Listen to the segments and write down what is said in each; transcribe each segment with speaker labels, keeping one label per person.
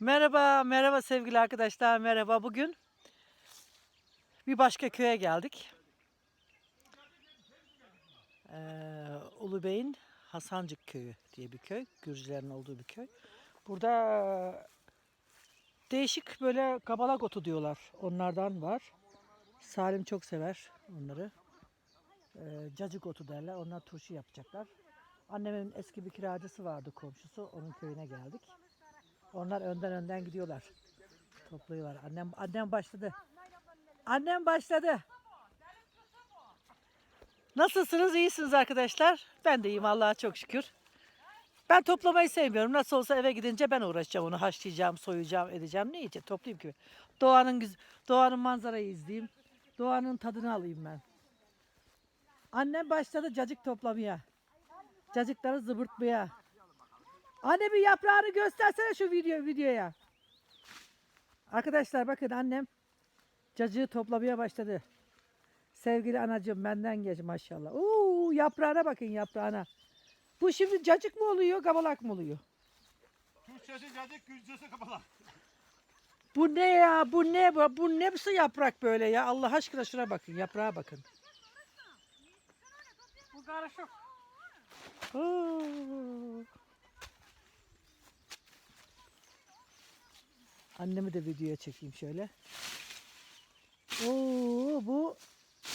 Speaker 1: Merhaba, merhaba sevgili arkadaşlar, merhaba. Bugün bir başka köye geldik. Ee, Ulubey'in Hasancık Köyü diye bir köy, Gürcülerin olduğu bir köy. Burada değişik böyle kabalak otu diyorlar, onlardan var. Salim çok sever onları. Ee, cacık otu derler, onlar turşu yapacaklar. Annemin eski bir kiracısı vardı komşusu, onun köyüne geldik. Onlar önden önden gidiyorlar. Topluyorlar. Annem annem başladı. Annem başladı. Nasılsınız? İyisiniz arkadaşlar? Ben de iyiyim Allah'a çok şükür. Ben toplamayı sevmiyorum. Nasıl olsa eve gidince ben uğraşacağım onu haşlayacağım, soyacağım, edeceğim. Ne yiyeceğim? Toplayayım ki. Doğanın doğanın manzarayı izleyeyim. Doğanın tadını alayım ben. Annem başladı cacık toplamaya. Cacıkları zıbırtmaya. Anne bir yaprağını göstersene şu video videoya. Arkadaşlar bakın annem cacığı toplamaya başladı. Sevgili anacığım benden geç maşallah. Oo yaprağına bakın yaprağına. Bu şimdi cacık mı oluyor, kabalak mı oluyor?
Speaker 2: Türkçesi cacık, Gürcüsü kabala.
Speaker 1: Bu ne ya? Bu ne bu? Bu ne bu yaprak böyle ya? Allah aşkına şuna bakın, yaprağa bakın.
Speaker 3: Bu karışık.
Speaker 1: Oo. Annemi de videoya çekeyim şöyle. Oo bu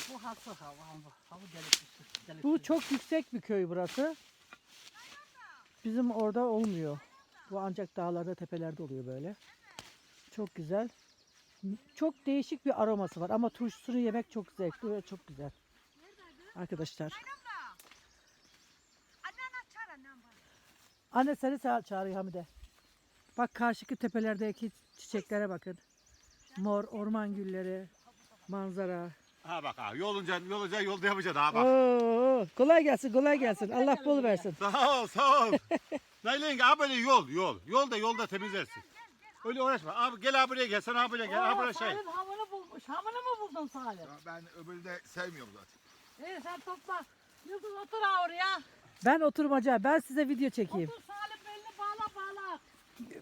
Speaker 3: Bu hası hava. Bu hava delikli.
Speaker 1: bu çok yüksek bir köy burası. Bizim orada olmuyor. Bu ancak dağlarda, tepelerde oluyor böyle. Çok güzel. Çok değişik bir aroması var ama turşusunu yemek çok zevkli ve çok güzel. Arkadaşlar. Anne seni ça- çağırıyor Hamide. Bak karşıki tepelerdeki çiçeklere bakın. Mor orman gülleri, manzara.
Speaker 2: Ha bak ha yolunca yolunca yolda yapacaksın ha bak.
Speaker 1: Oo, kolay gelsin, kolay gelsin. Allah bol versin.
Speaker 2: Sağ ol sağ ol. Nailin ha böyle yol yol. Yolda yolda temizlersin. Öyle uğraşma. Abi gel abi buraya gel. Sen abi buraya gel. Abi buraya şey.
Speaker 3: Salim hamını bulmuş. Hamını mı buldun Salim?
Speaker 4: Ya Ben öbürü de sevmiyorum zaten.
Speaker 3: İyi sen topla. Yıldız otur ha oraya.
Speaker 1: Ben oturmaca, ben size video çekeyim.
Speaker 3: Otur Salim belini bağla bağla.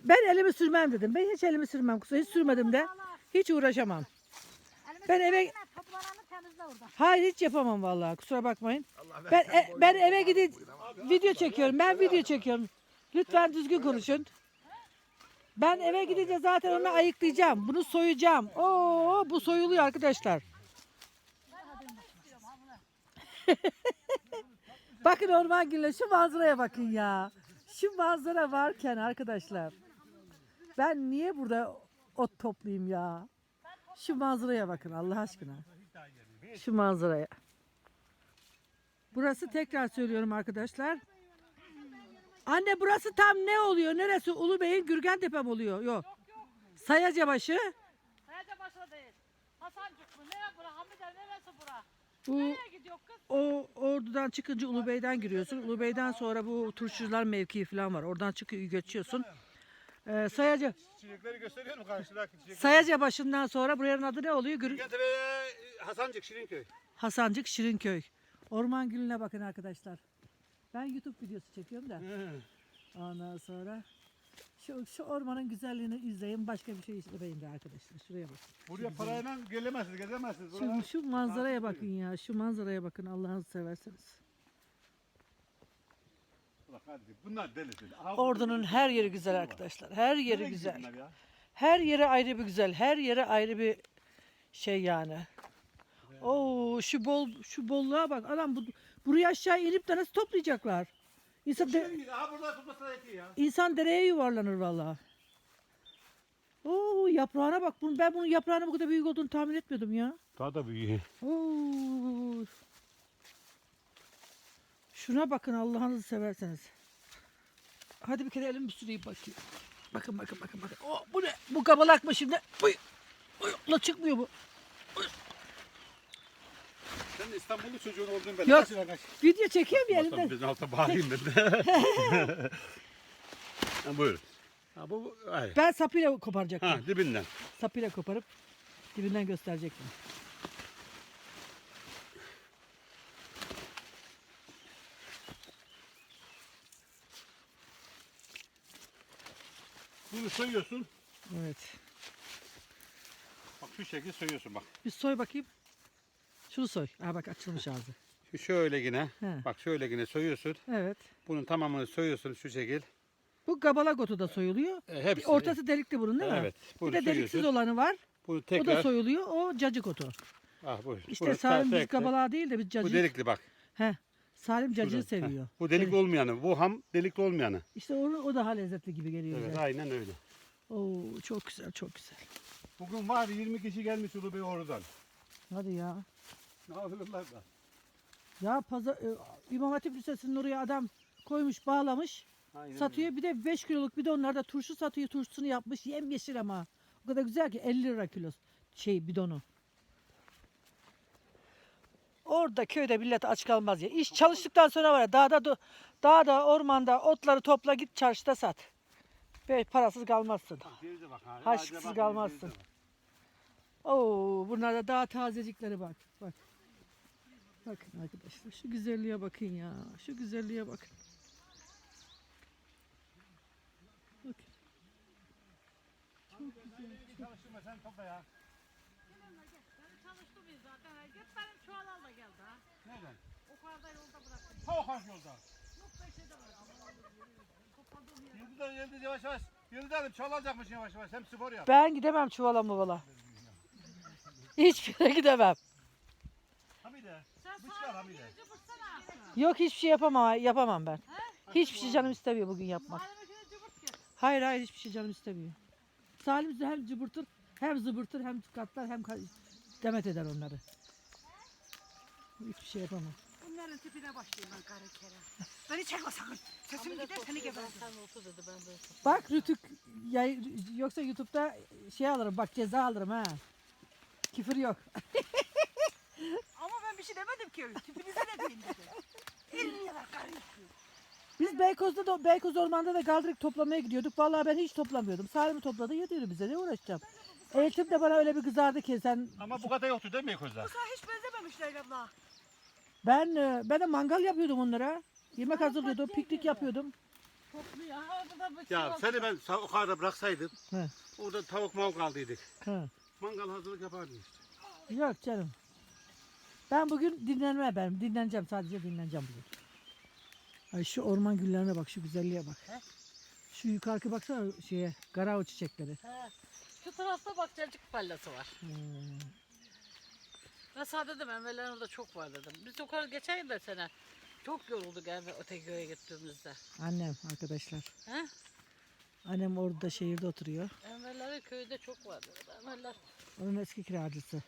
Speaker 1: Ben elimi sürmem dedim. Ben hiç elimi sürmem. Kusura hiç sürmedim de. Hiç uğraşamam. Ben eve
Speaker 3: Toplananı temizle orada.
Speaker 1: hayır hiç yapamam vallahi. Kusura bakmayın. Ben e- ben eve gidip video çekiyorum. Ben video çekiyorum. Lütfen düzgün konuşun. Ben eve gidince zaten onu ayıklayacağım. Bunu soyacağım. Oo bu soyuluyor arkadaşlar. bakın orman gülle şu manzaraya bakın ya. Şu manzara varken arkadaşlar. Ben niye burada ot toplayayım ya? Şu manzaraya bakın Allah aşkına. Şu manzaraya. Burası tekrar söylüyorum arkadaşlar. Anne burası tam ne oluyor? Neresi? Ulubey'in Gürgentepe mi oluyor? Yok. Sayacabaşı.
Speaker 3: Sayacı başa değil. Hasancık mı? Nere bura? Hamide neresi bura?
Speaker 1: Bu
Speaker 3: Nereye gidiyor kız?
Speaker 1: o ordudan çıkınca Ulubey'den giriyorsun. Ulubey'den sonra bu turşucular mevkii falan var. Oradan çıkıyor geçiyorsun. Ee, Sayaca
Speaker 2: Çiçekleri gösteriyor mu karşıdaki çiçekleri?
Speaker 1: Sayacabaşı'ndan sonra buranın adı ne oluyor? Gür-
Speaker 2: Gentepe'ye Hasancık Şirinköy.
Speaker 1: Hasancık Şirinköy. Orman Gülü'ne bakın arkadaşlar. Ben YouTube videosu çekiyorum da. Ondan sonra şu, şu ormanın güzelliğini izleyin. Başka bir şey izlemeyin de arkadaşlar. Şuraya bakın.
Speaker 2: Buraya parayla gelemezsiniz, gezemezsiniz.
Speaker 1: Şu, şu manzaraya bakın ya. Şu manzaraya bakın Allah'ını severseniz.
Speaker 2: Bak hadi bunlar deli deli. Aha, bu
Speaker 1: Ordunun her yeri güzel arkadaşlar. Her yeri
Speaker 2: Nereye gidiyor
Speaker 1: güzel.
Speaker 2: bunlar ya?
Speaker 1: Her yeri ayrı bir güzel. Her yeri ayrı bir şey yani. Oo şu bol şu bolluğa bak. Adam bu, buraya aşağı inip de nasıl toplayacaklar? İnsan, de,
Speaker 2: aha burada tutmasına yetiyor ya.
Speaker 1: insan dereye yuvarlanır vallahi. Oo yaprağına bak. Bunun, ben bunun yaprağının bu kadar büyük olduğunu tahmin etmiyordum ya.
Speaker 2: Daha da büyüyor.
Speaker 1: Oo. Şuna bakın Allah'ınızı severseniz. Hadi bir kere elimi bir süreyim bakayım. Bakın bakın bakın bakın. Oh, bu ne? Bu kabalak mı şimdi? Uy. Uy. La çıkmıyor bu.
Speaker 2: Sen de İstanbullu çocuğun olduğunu ben.
Speaker 1: Yok.
Speaker 2: Kaç?
Speaker 1: Video çekiyor mu elimden?
Speaker 2: Bizim alta bağlayayım ben de. ha, buyur. Ha, bu, ay.
Speaker 1: Ben sapıyla koparacaktım.
Speaker 2: Ha, dibinden.
Speaker 1: Sapıyla koparıp dibinden gösterecektim.
Speaker 2: Bunu soyuyorsun.
Speaker 1: Evet.
Speaker 2: Bak şu şekil soyuyorsun bak.
Speaker 1: Bir soy bakayım. Şunu soy. Aa bak açılmış ağzı.
Speaker 2: Şu şöyle yine.
Speaker 1: He.
Speaker 2: Bak şöyle yine soyuyorsun.
Speaker 1: Evet.
Speaker 2: Bunun tamamını soyuyorsun şu şekil.
Speaker 1: Bu gabalak otu da soyuluyor.
Speaker 2: E, hepsi.
Speaker 1: Ortası delikli bunun değil mi?
Speaker 2: Evet.
Speaker 1: Bir de deliksiz olanı var.
Speaker 2: Bunu
Speaker 1: O da
Speaker 2: tekrar.
Speaker 1: soyuluyor. O cacık otu.
Speaker 2: Ah, bu.
Speaker 1: İşte Salim biz
Speaker 2: tekrar-
Speaker 1: gabalağı değil de biz
Speaker 2: Bu
Speaker 1: cacık.
Speaker 2: delikli bak.
Speaker 1: He. Salim cacığı
Speaker 2: Şurada.
Speaker 1: seviyor.
Speaker 2: Heh, Bu delikli
Speaker 1: Delik.
Speaker 2: olmayanı. Bu ham delikli olmayanı.
Speaker 1: İşte o, o daha lezzetli gibi geliyor
Speaker 2: Evet
Speaker 1: bize.
Speaker 2: aynen öyle.
Speaker 1: Oo çok güzel çok güzel.
Speaker 2: Bugün var 20 kişi gelmiş Ulu Bey oradan.
Speaker 1: Hadi ya.
Speaker 2: Ne yapıyorlar da?
Speaker 1: Ya pazar, e, İmam Hatip Lisesi'nin oraya adam koymuş bağlamış
Speaker 2: Aynen
Speaker 1: satıyor. Bir de 5 kiloluk bir de onlarda turşu satıyor. Turşusunu yapmış yemyeşil ama. O kadar güzel ki 50 lira kilosu şey bidonu. Orada köyde millet aç kalmaz ya. İş çalıştıktan sonra var ya dağda dağda ormanda otları topla git çarşıda sat. Ve parasız kalmazsın.
Speaker 2: Ha.
Speaker 1: Haşksız
Speaker 2: bak,
Speaker 1: kalmazsın. Oo, bunlar da daha tazecikleri bak. Bak. Bakın arkadaşlar şu güzelliğe bakın ya. Şu güzelliğe bakın. Bakın.
Speaker 2: Çalıştırma sen topla ya.
Speaker 3: Ben çalıştım zaten. Git benim çuvalal da geldi ha.
Speaker 2: Nereden?
Speaker 3: O kadar da yolda bıraktım.
Speaker 2: Tavuk haş yolda.
Speaker 3: Yok şeyde bıraktım. Topladığım yer.
Speaker 2: Yıldız Yıldız yavaş yavaş. Yıldız Hanım çalacakmış yavaş yavaş. Hem spor yap.
Speaker 1: Ben gidemem çuvala muvala. Hiçbir yere gidemem.
Speaker 2: Hamide.
Speaker 3: Sen
Speaker 1: Yok hiçbir şey yapamam, yapamam ben. Hiçbir şey canım istemiyor bugün yapmak. Hayır hayır hiçbir şey canım istemiyor. Salim de hem cıbırtır, hem zıbırtır, hem katlar, hem demet eder onları. Hiçbir şey yapamam.
Speaker 5: Bunların tipine başlayayım ben karı kere. Beni çekme sakın. Sesim gider seni
Speaker 3: de.
Speaker 1: Bak Rütük yay, yoksa YouTube'da şey alırım bak ceza alırım ha. Küfür yok.
Speaker 5: Bir şey demedim ki. Tipinize ne diyeyim dedi. Elini yalar karı yıkıyor.
Speaker 1: Biz Beykoz'da da Beykoz Orman'da da kaldırık toplamaya gidiyorduk. Vallahi ben hiç toplamıyordum. Salim'i topladı yediyordu bize ne uğraşacağım. Eğitim de bana öyle bir kızardı ki sen
Speaker 2: Ama bu kadar yoktu değil mi Ekoz'da?
Speaker 5: Sana hiç benzememiş Leyla abla.
Speaker 1: ben e, ben de mangal yapıyordum onlara. Yemek hazırlıyordum, piknik yapıyordum.
Speaker 3: Topluyor. Ha orada da bir
Speaker 2: Ya seni ben sa- o kadar bıraksaydım.
Speaker 1: He.
Speaker 2: Orada tavuk mavuk aldıydık.
Speaker 1: Ha.
Speaker 2: Mangal hazırlık yapardık işte.
Speaker 1: Yok canım. Ben bugün dinlenme ben. Dinleneceğim sadece dinleneceğim bugün. Ay şu orman güllerine bak şu güzelliğe bak. Şu yukarı baksana şeye garao çiçekleri.
Speaker 3: He. Şu tarafta bak cacık pallası var.
Speaker 1: Hmm.
Speaker 3: Ben sana dedim Enver'lerin orada çok var dedim. Biz yukarı geçen yıl da sene çok yorulduk Enver öteki köye gittiğimizde.
Speaker 1: Annem arkadaşlar.
Speaker 3: He?
Speaker 1: Annem orada şehirde oturuyor.
Speaker 3: Enver'lerin köyde çok var dedi. Enverler
Speaker 1: Onun eski kiracısı.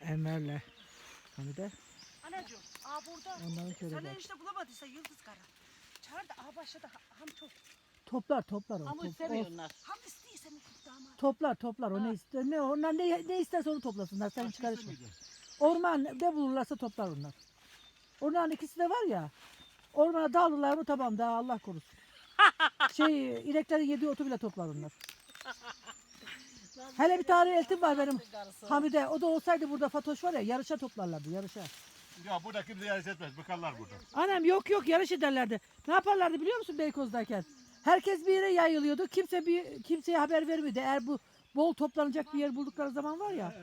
Speaker 1: Enver'le Hamide.
Speaker 5: Anacığım. Aa burada.
Speaker 1: Onların köyde
Speaker 5: Sen
Speaker 1: bak.
Speaker 5: işte bulamadıysa yıldız kara. Çağır da aa başladı ha- ham çok.
Speaker 1: Toplar toplar o.
Speaker 3: ama
Speaker 1: top- o-
Speaker 3: onlar.
Speaker 5: Ham istiyse mi damat?
Speaker 1: toplar toplar o ne ister ne onlar ne, ne isterse onu toplasınlar sen hiç karışma. Orman ne bulurlarsa toplar onlar. Onların ikisi de var ya. Ormana dağılırlar mı tamam daha Allah korusun. şey ineklerin yediği otu bile toplar onlar. Hele bir tane eltim var benim. Hamide. O da olsaydı burada Fatoş var ya yarışa toplarlardı yarışa.
Speaker 2: Ya burada kimse yarış etmez. Bıkarlar burada.
Speaker 1: Annem yok yok yarış ederlerdi. Ne yaparlardı biliyor musun Beykoz'dayken? Herkes bir yere yayılıyordu. Kimse bir kimseye haber vermiyordu. Eğer bu bol toplanacak bir yer buldukları zaman var ya.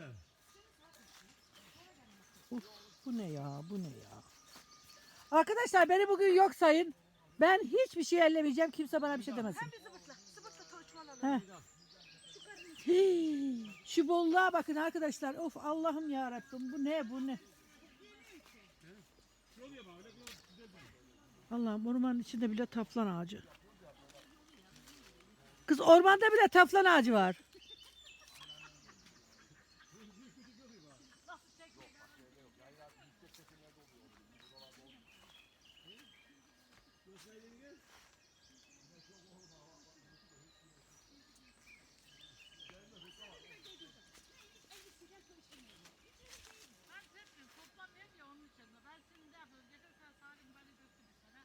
Speaker 1: Uf, bu ne ya? Bu ne ya? Şu beni bugün yok sayın. Ben hiçbir şey ellemeyeceğim. Kimse bana bir şey demesin.
Speaker 5: Hem bir zıbırtla. Zıbırtla.
Speaker 1: Heh. Şu bolluğa bakın arkadaşlar. Of Allah'ım ya Rabbim. Bu ne? Bu ne? Allah'ım ormanın içinde bile taflan ağacı. Kız ormanda bile taflan ağacı var.
Speaker 3: Ben tepkim toplamıyorum ya onun için. Ben şimdi ne yapıyorum? Geçen sene Salim beni götürdü bir sene.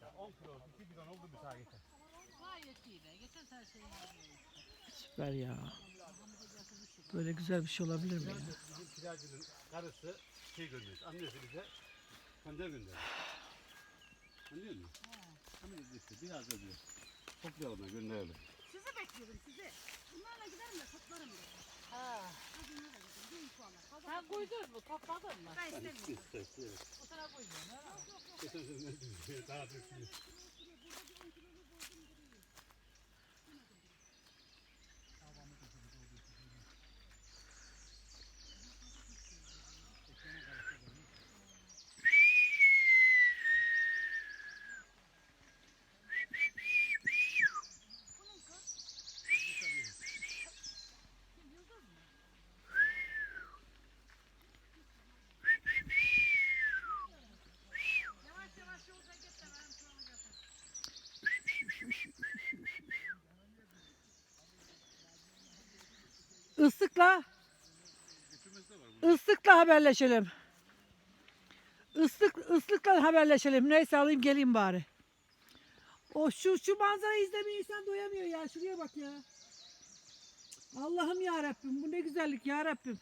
Speaker 2: Ya 10 kilo, 2 bidon oldu mu sağa geçer?
Speaker 3: Hayır Çektiği be. Geçen sene şeyin
Speaker 1: Süper ya. Böyle güzel bir şey olabilir mi ya?
Speaker 2: Bizim kiracının karısı şey göndermiş. Annesi bize gönder gönder. Anlıyor musun? Hemen işte biraz da diyor. Toplayalım da gönderelim.
Speaker 5: Sizi bekliyorum sizi. Bunlarla giderim de toplarım da.
Speaker 3: Ha.
Speaker 5: Kadınlara dedim.
Speaker 3: Sen koydun mu? Topladın mı?
Speaker 5: Ben istemiyorum.
Speaker 3: O sana koymuyorsun. ha?
Speaker 2: Daha dökülüyor.
Speaker 1: Islıkla ıslıkla haberleşelim. Islık, ıslıkla haberleşelim. Neyse alayım geleyim bari. O şu şu manzarayı izlemeye insan doyamıyor ya. Şuraya bak ya. Allah'ım ya Rabbim bu ne güzellik ya Rabbim.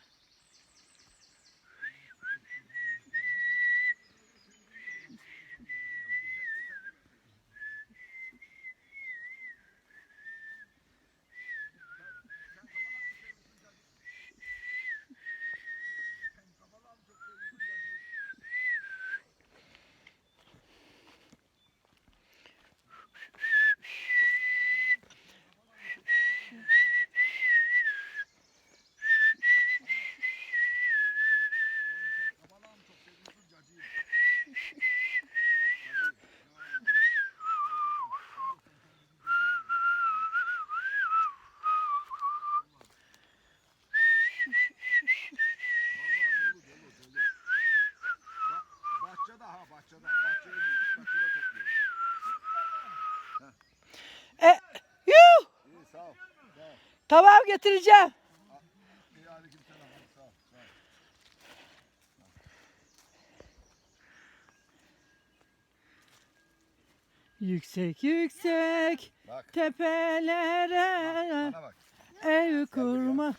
Speaker 4: Bahçede ha bahçede. Bahçeye gittik bahçede topluyoruz.
Speaker 1: E, yuh!
Speaker 4: İyi sağ ol. Sağ ol.
Speaker 1: Tamam getireceğim.
Speaker 4: İyi aleyküm selam. Hadi sağ ol. Sağ ol.
Speaker 1: Yüksek yüksek
Speaker 4: Bak.
Speaker 1: tepelere
Speaker 4: Bana bak.
Speaker 1: ev.
Speaker 4: Bana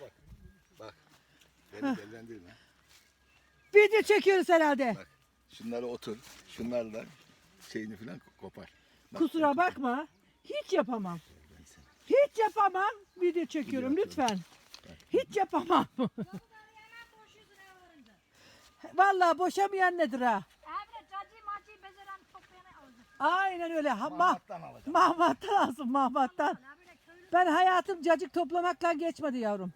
Speaker 4: bak. Bak. Beni dellendirme.
Speaker 1: Video çekiyoruz herhalde.
Speaker 4: Bak. Şunları otur. Şunlarla şeyini falan kopar. Bak,
Speaker 1: Kusura bakma. Hiç yapamam. Hiç yapamam. Video çekiyorum lütfen. Hiç yapamam. Vallahi boşamayan nedir ha? Aynen öyle. Ha, mah
Speaker 4: alacağım.
Speaker 1: Mahmattan alsın
Speaker 5: köylü
Speaker 1: Ben hayatım cacık toplamakla geçmedi yavrum.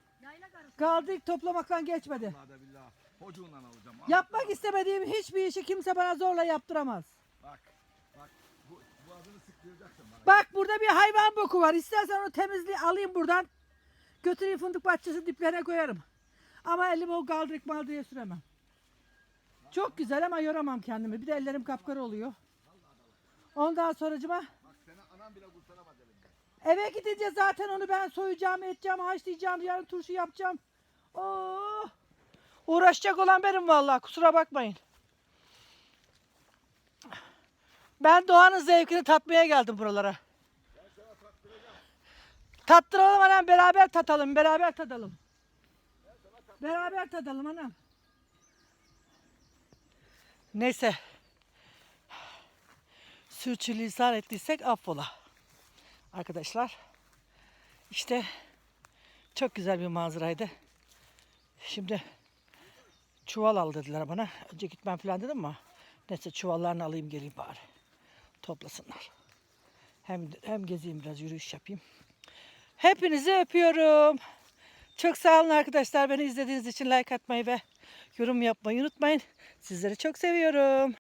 Speaker 1: Kaldık toplamakla geçmedi.
Speaker 4: Vallahi da billah. Hocuğundan alacağım.
Speaker 1: Yapmak istemediğim hiçbir işi kimse bana zorla yaptıramaz.
Speaker 4: Bak
Speaker 1: burada bir hayvan boku var. İstersen onu temizliği alayım buradan. Götüreyim fındık bahçesi diplerine koyarım. Ama elimi o kaldırık maldırıya süremem. Çok güzel ama yoramam kendimi. Bir de ellerim kapkara oluyor. Ondan sonracıma eve gidince zaten onu ben soyacağım, edeceğim, haşlayacağım, yarın turşu yapacağım. Oo! Uğraşacak olan benim vallahi kusura bakmayın. Ben doğanın zevkini tatmaya geldim buralara. Tattıralım anam beraber tatalım beraber tadalım. Beraber tadalım anam. Neyse. Sürçülisan ettiysek affola. Arkadaşlar. işte çok güzel bir manzaraydı. Şimdi çuval al dediler bana. Önce gitmem falan dedim ama neyse çuvallarını alayım geleyim bari. Toplasınlar. Hem hem gezeyim biraz yürüyüş yapayım. Hepinizi öpüyorum. Çok sağ olun arkadaşlar. Beni izlediğiniz için like atmayı ve yorum yapmayı unutmayın. Sizleri çok seviyorum.